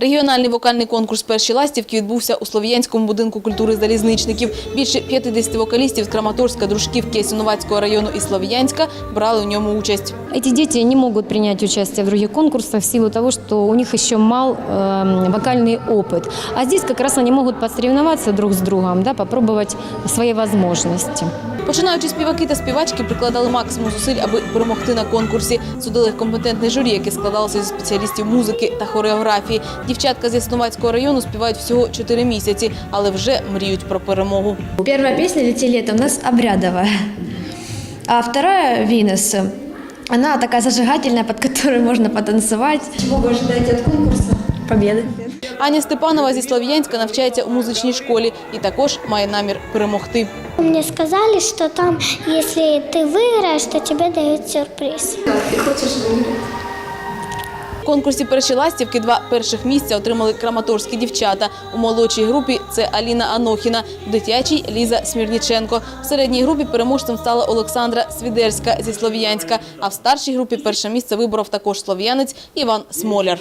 Регіональний вокальний конкурс «Перші ластівки» відбувся у Слов'янському будинку культури залізничників. Більше 50 вокалістів з Краматорська, Дружківки, Ясиновацького району і Слов'янська брали у ньому участь. Эти дети не могут принять участие в других конкурсах в силу того, что у них еще мал эм, вокальный опыт. А здесь как раз они могут посоревноваться друг с другом, да, попробовать свои возможности. Починаючи співаки та співачки прикладали максимум зусиль, аби перемогти на конкурсі. Судили їх компетентне журі, яке складалося зі спеціалістів музики та хореографії. Дівчатка з Ясиновацького району співають всього 4 місяці, але вже мріють про перемогу. Первая песня «Лети лето» у нас обрядовая, а вторая «Винес» она такая зажигательная, под которую можно потанцевать. Чего вы ожидаете от конкурса? Победы. Аня Степанова зі Слов'янська навчається у музичній школі і також має намір перемогти. Мне сказали, что там, если ты выиграешь, то тебе дают сюрприз. В конкурсі перші ластівки два перших місця отримали краматорські дівчата. У молодшій групі це Аліна Анохіна, в дитячій Ліза Смірніченко. В середній групі переможцем стала Олександра Свідерська зі Слов'янська. А в старшій групі перше місце виборов також слов'янець Іван Смоляр.